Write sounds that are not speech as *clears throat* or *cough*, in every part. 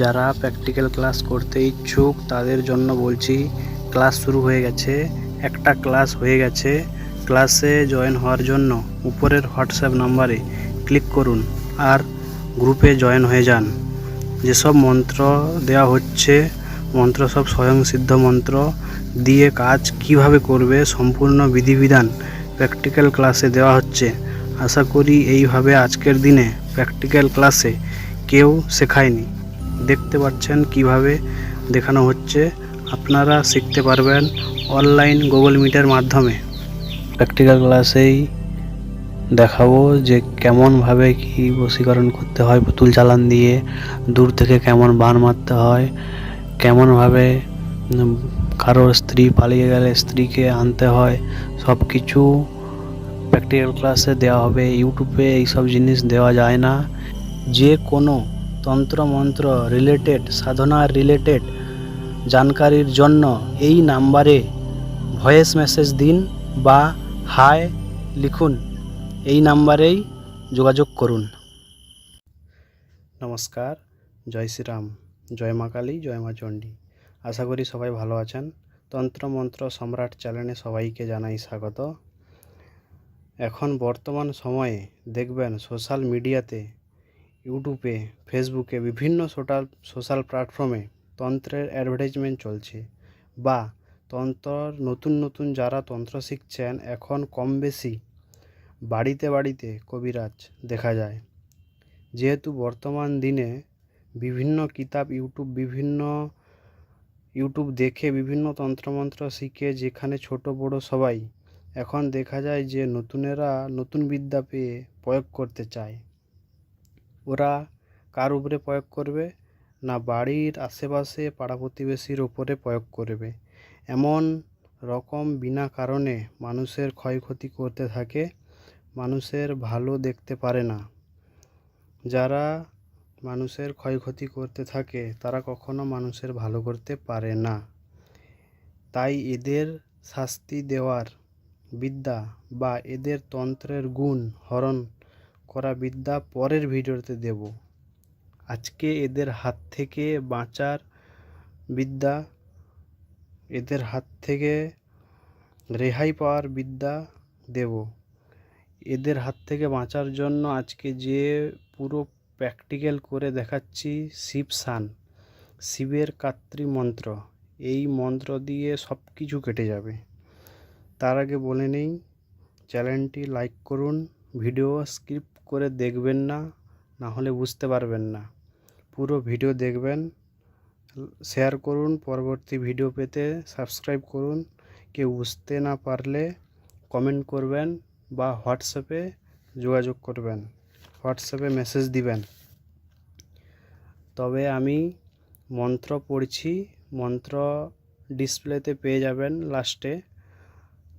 যারা practical class করতে ইচ্ছুক, তাদের জন্য বলছি ক্লাস শুরু হয়ে গেছে, একটা ক্লাস হয়ে গেছে ক্লাসে জয়েন হওয়ার জন্য উপরের হোয়াটসঅ্যাপ নাম্বারে ক্লিক করুন আর গ্রুপে জয়েন হয়ে যান। যেসব মন্ত্র দেওয়া হচ্ছে, মন্ত্র সব স্বয়ংসিদ্ধ মন্ত্র দিয়ে কাজ কীভাবে করবে সম্পূর্ণ বিধিবিধান প্র্যাকটিক্যাল ক্লাসে দেওয়া হচ্ছে। আশা করি এইভাবে আজকের দিনে প্র্যাকটিক্যাল ক্লাসে কেউ শেখায়নি। দেখতে পাচ্ছেন কীভাবে দেখানো হচ্ছে। আপনারা শিখতে পারবেন অনলাইন গুগল মিটের মাধ্যমে। প্র্যাকটিক্যাল ক্লাসেই দেখাবো যে কেমনভাবে কি বশীকরণ করতে হয়, পুতুল চালান দিয়ে দূর থেকে কেমন বান মারতে হয়, কেমনভাবে কারোর স্ত্রী পালিয়ে গেলে স্ত্রীকে আনতে হয় সব কিছু প্র্যাকটিক্যাল ক্লাসে দেওয়া হবে। ইউটিউবে এইসব জিনিস দেওয়া যায় না। যে কোনো তন্ত্র মন্ত্র রিলেটেড সাধনা রিলেটেড জানকারির জন্য এই নাম্বারে ভয়েস মেসেজ দিন বা হাই লিখুন। এই নাম্বারেই যোগাযোগ করুন। নমস্কার, জয় শ্রীরাম, জয় মা কালী, জয় মা চণ্ডী। আশা করি সবাই ভালো আছেন। তন্ত্র মন্ত্র সম্রাট চ্যানেলে সবাইকে জানাই স্বাগত। এখন বর্তমান সময়ে দেখবেন সোশ্যাল মিডিয়াতে ইউটিউবে, ফেসবুকে বিভিন্ন সোশ্যাল সোশ্যাল প্ল্যাটফর্মে তন্ত্রের অ্যাডভার্টাইজমেন্ট চলছে বা তন্ত্র নতুন নতুন যারা তন্ত্র শিখছেন এখন কম বেশি বাড়িতে বাড়িতে কবিরাজ দেখা যায়। যেহেতু বর্তমান দিনে বিভিন্ন কিতাব, ইউটিউব, বিভিন্ন ইউটিউব দেখে বিভিন্ন তন্ত্রমন্ত্র শিখে যেখানে ছোট, বড় সবাই এখন দেখা যায় যে নতুনেরা নতুন বিদ্যা পেয়ে প্রয়োগ করতে চায়। ওরা কার উপরে প্রয়োগ করবে? না বাড়ির আশেপাশে পাড়া প্রতিবেশীর ওপরে প্রয়োগ করবে? এমন রকম বিনা কারণে মানুষের ক্ষয়ক্ষতি করতে থাকে, মানুষের ভালো দেখতে পারে না। যারা মানুষের ক্ষয়ক্ষতি করতে থাকে, তারা কখনো মানুষের ভালো করতে পারে না। তাই এদের শাস্তি দেওয়ার বিদ্যা বা এদের তন্ত্রের গুণ হরণ করা বিদ্যা পরের ভিডিওতে দেব। আজকে এদের হাত থেকে বাঁচার বিদ্যা, এদের হাত থেকে রেহাই পাওয়ার বিদ্যা দেব। এদের হাত থেকে বাঁচার জন্য আজকে যে পুরো প্র্যাকটিক্যাল করে দেখাচ্ছি শিব সান, শিবের কাত্রি মন্ত্র। এই মন্ত্র দিয়ে সব কিছু কেটে যাবে। তার আগে বলে নেই, চ্যানেলটি লাইক করুন, ভিডিও স্কিপ করে দেখবেন না না হলে বুঝতে পারবেন না। পুরো ভিডিও দেখবেন শেয়ার করুন, পরবর্তী ভিডিও পেতে সাবস্ক্রাইব করুন। কেউ বুঝতে না পারলে কমেন্ট করবেন বা হোয়াটসঅ্যাপে যোগাযোগ করবেন। হোয়াটসঅ্যাপে মেসেজ দিবেন। তবে আমি মন্ত্র পড়ছি, মন্ত্র ডিসপ্লেতে পেয়ে যাবেন লাস্টে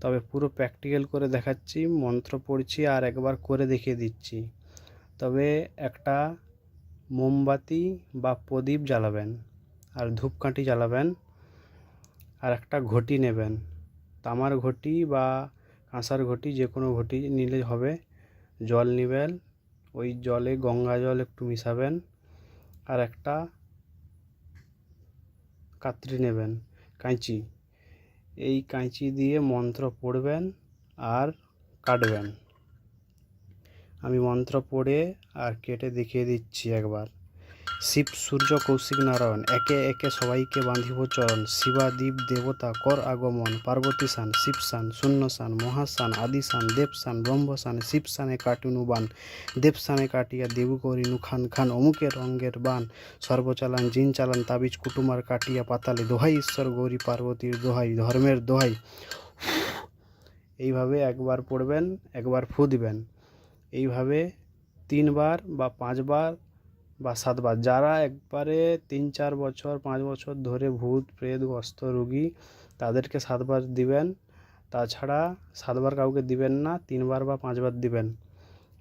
তবে পুরো প্র্যাকটিক্যাল করে দেখাচ্ছি, মন্ত্র পড়ছি আর একবার করে দেখিয়ে দিচ্ছি। তবে একটা মোমবাতি বা প্রদীপ জ্বালাবেন আর ধূপকাঠি জ্বালাবেন আর একটা ঘটি নেবেন। তামার ঘটি বা কাঁসার ঘটি, যে কোনো ঘটি নিলে হবে। জল নেবেন, ওই জলে, গঙ্গা জল একটু মিশাবেন আর একটা কাত্রি নেবেন। কাঁচি এই কাঁচি দিয়ে মন্ত্র পড়বেন আর কাটবেন। আমি মন্ত্র পড়ে আর কেটে দেখিয়ে দিচ্ছি একবার। শিব, সূর্য, কৌশিক নারায়ণ, একে একে সবাইকে বাঁধিব চরণ। শিবাদীপ দেবতা, কর আগমন, পার্বতী সান শিব সান শূন্য সান মহাসান আদিসান দেবসান ব্রহ্মসান শিব সানে কাটুনু বান। দেবসানে কাটিয়া দেবু করিনু খান খান, অমুকের অঙ্গের বান। সর্বচালান, জিন চালান, তাবিজ, কুটুমার কাটিয়া পাতালে দোহাই, ঈশ্বর গৌরী পার্বতীর দোহাই, ধর্মের দোহাই। এইভাবে একবার পড়বেন, একবার ফু দিবেন এইভাবে তিনবার বা পাঁচবার বা সাতবার। যারা একবারে তিন, চার বছর, পাঁচ বছর ধরে ভূত, প্রেত প্রেতগ্রস্ত রোগী, তাদেরকে সাতবার দিবেন। তাছাড়া সাতবার কাউকে দিবেন না, তিনবার বা পাঁচবার দিবেন।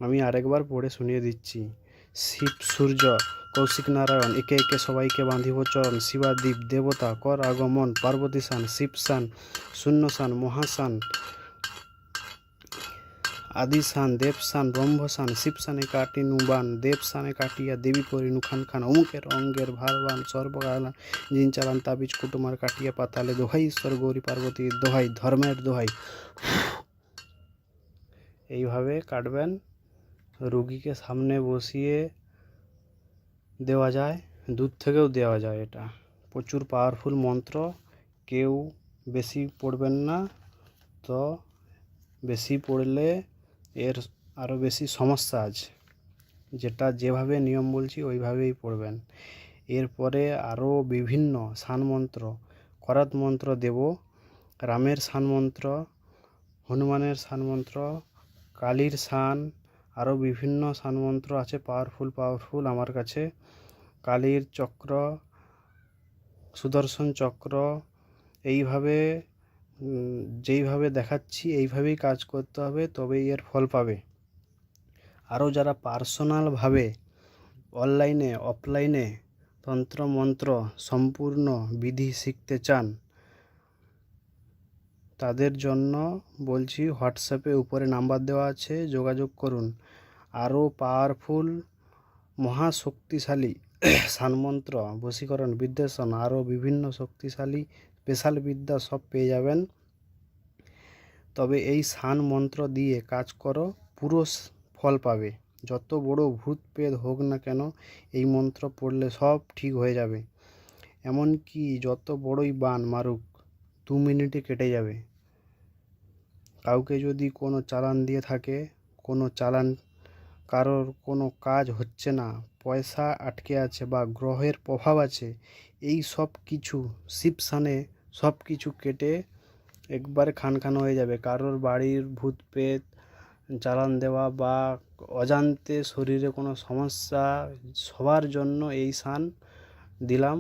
আমি আরেকবার পড়ে শুনিয়ে দিচ্ছি। শিব, সূর্য, কৌশিক নারায়ণ, একে একে সবাইকে বাঁধিব চরণ শিবাদীপ দেবতা, কর আগমন, পার্বতী সান, শিব সান, শূন্য সান মহাসান আদিসান দেবসান ব্রহ্মসান শিবসানে কাটি নুবান দেবসানে কাটিয়া দেবী করি নুখান খান অমুকের অঙ্গের ভারবান সর্বকালান জিন চালান তাবিজ কুটুমার কাটিয়া পাতালে দোহাই ঈশ্বর গৌরী পার্বতী দোহাই ধর্মের দোহাই এইভাবে কাটবেন রুগীকে সামনে বসিয়ে দেওয়া যায় দূর থেকেও দেওয়া যায় এটা প্রচুর পাওয়ারফুল মন্ত্র কেউ বেশি পড়বেন না তো বেশি পড়লে এর আরও বেশি সমস্যা আছে। যেটা যেভাবে নিয়ম বলছি, ওইভাবেই পড়বেন। এরপরে আরও বিভিন্ন সান মন্ত্র করাত মন্ত্র দেব, রামের সান মন্ত্র হনুমানের সান মন্ত্র কালীর সান আরও বিভিন্ন সান মন্ত্র আছে পাওয়ারফুল পাওয়ারফুল আমার কাছে। কালীর চক্র, সুদর্শন চক্র, এইভাবে যেইভাবে দেখাচ্ছি, এইভাবেই কাজ করতে হবে, তবেই এর ফল পাবে। আরও যারা পার্সোনালভাবে অনলাইনে, অফলাইনে তন্ত্র মন্ত্র সম্পূর্ণ বিধি শিখতে চান, তাদের জন্য বলছি, হোয়াটসঅ্যাপে উপরে নাম্বার দেওয়া আছে, যোগাযোগ করুন। আরও পাওয়ারফুল, মহাশক্তিশালী *clears throat* সানমন্ত্র, বশীকরণ, বিদ্বেষণ, আরও বিভিন্ন শক্তিশালী স্পেশাল বিদ্যা সব পেয়ে যাবেন। তবে এই সান মন্ত্র দিয়ে কাজ করো, পুরো ফল পাবে। যত বড় ভূত পেদ হোক না কেন, এই মন্ত্র পড়লে সব ঠিক হয়ে যাবে। এমনকি যত বড়ই বান মারুক, দু মিনিটে কেটে যাবে। কাউকে যদি কোনো চালান দিয়ে থাকে, কোনো চালান, কারোর কোনো কাজ হচ্ছে না, পয়সা আটকে আছে বা গ্রহের প্রভাব আছে, এই সব কিছু শিবসানে সব কিছু কেটে একবারে খান খান হয়ে যাবে। কারোর বাড়ির ভূত পেত চালান দেওয়া বা অজান্তে শরীরে কোনো সমস্যা, সবার জন্য এই সান দিলাম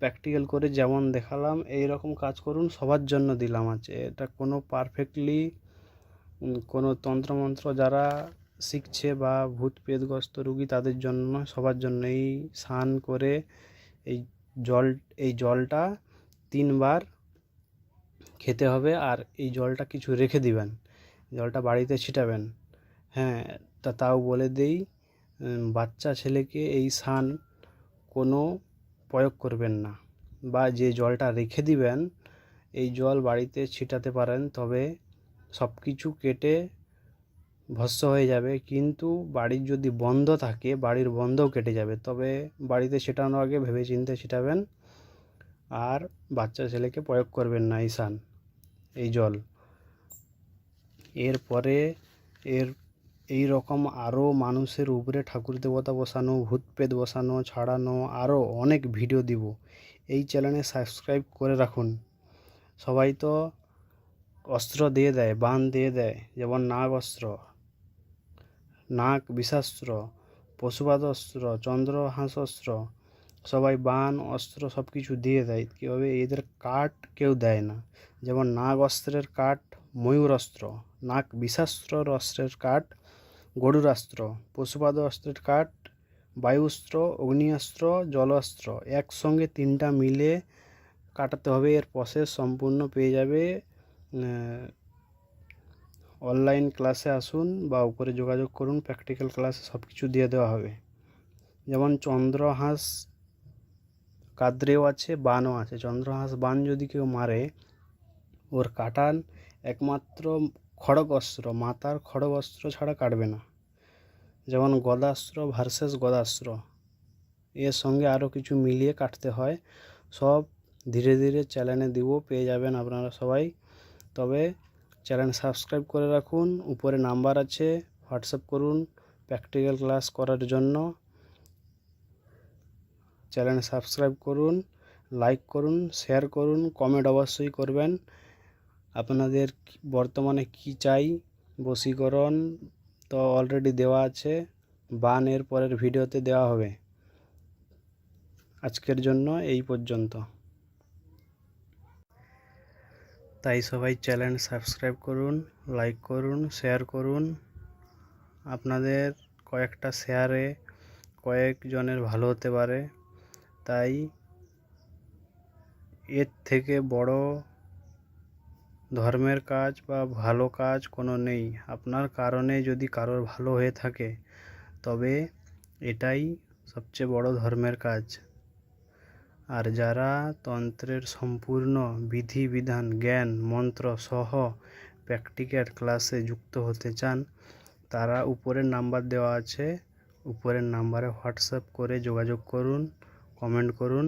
প্র্যাকটিক্যাল করে যেমন দেখালাম এই রকম কাজ করুন, সবার জন্য দিলাম আছে। এটা কোনো পারফেক্টলি কোনো তন্ত্রমন্ত্র যারা শিখছে বা ভূত পেতগ্রস্ত রুগী তাদের জন্য সবার জন্য এই স্নান করে এই জল, এই জলটা তিনবার খেতে হবে আর এই জলটা কিছু রেখে দিবেন। জলটা বাড়িতে ছিটাবেন। হ্যাঁ তা তাও বলে দেই বাচ্চা ছেলেকে এই স্নান কোনো প্রয়োগ করবেন না বা যে জলটা রেখে দিবেন, এই জল বাড়িতে ছিটাতে পারেন, তবে সব কিছু কেটে ভস্য হয়ে যাবে। কিন্তু বাড়ির যদি বন্ধ থাকে, বাড়ির বন্ধও কেটে যাবে, তবে বাড়িতে ছিটানোর আগে ভেবে চিন্তে ছিটাবেন। আর বাচ্চা ছেলেকে প্রয়োগ করবেন না এই সান এই জল। এরপরে এর এই রকম আরও মানুষের উপরে ঠাকুর দেবতা বসানো, ভূত প্রেত বসানো, ছাড়ানো, আরও অনেক ভিডিও দিব। এই চ্যানেলে সাবস্ক্রাইব করে রাখুন। সবাই তো অস্ত্র দিয়ে দেয়, বান দিয়ে দেয়, যেমন নাগ অস্ত্র নাক বিষাস্ত্র, পশুপাত অস্ত্র, চন্দ্রহাঁস অস্ত্র সবাই বান, অস্ত্র সব কিছু দিয়ে দেয়। কীভাবে? এদের কাঠ কেউ দেয় না। যেমন নাগ অস্ত্রের কাঠ, ময়ূর অস্ত্র। নাগ বিষাস্ত্রর অস্ত্রের কাঠ, গরুর অস্ত্র। পশুপাদ অস্ত্রের কাঠ বায়ুস্ত্র অগ্নিয়াস্ত্র জলাস্ত্র একসঙ্গে তিনটা মিলে কাটাতে হবে। এর প্রসেস সম্পূর্ণ পেয়ে যাবে। অনলাইন ক্লাসে আসুন বা উপরে যোগাযোগ করুন। প্র্যাকটিক্যাল ক্লাসে সব কিছু দিয়ে দেওয়া হবে। যেমন চন্দ্রহাঁস কাদ্রেও আছে, বানও আছে। চন্দ্রহাঁস বান যদি কেউ মারে, ওর কাটান একমাত্র খড়গ অস্ত্র মাতার খড়গ অস্ত্র ছাড়া কাটবে না। যেমন গদাস্ত্র ভার্সেস গদাস্ত্র, এর সঙ্গে আরও কিছু মিলিয়ে কাটতে হয়। সব ধীরে ধীরে চ্যানেলে দিব, পেয়ে যাবেন আপনারা সবাই। তবে চ্যানেল সাবস্ক্রাইব করে রাখুন, উপরে নাম্বার আছে, হোয়াটসঅ্যাপ করুন, প্র্যাকটিক্যাল ক্লাস করার জন্য। চ্যানেল সাবস্ক্রাইব করুন, লাইক করুন, শেয়ার করুন, কমেন্ট অবশ্যই করবেন। আপনাদের বর্তমানে কি চাই? বশীকরণ তো অলরেডি দেওয়া আছে। বান এর পরের ভিডিওতে দেওয়া হবে। আজকের জন্য এই পর্যন্ত। তাই সবাই চ্যানেল সাবস্ক্রাইব করুন, লাইক করুন, শেয়ার করুন। আপনাদের কয়েকটা শেয়ারে কয়েকজনের ভালো হতে পারে। তাই এর থেকে বড় ধর্মের কাজ বা ভালো কাজ কোনো নেই। আপনার কারণে যদি কারোর ভালো হয়ে থাকে, তবে এটাই সবচেয়ে বড় ধর্মের কাজ। আর যারা তন্ত্রের সম্পূর্ণ বিধিবিধান জ্ঞান, মন্ত্র সহ প্র্যাকটিক্যাল ক্লাসে যুক্ত হতে চান, তারা উপরের নাম্বার দেওয়া আছে। উপরের নাম্বারে হোয়াটসঅ্যাপ করে যোগাযোগ করুন। কমেন্ট করুন।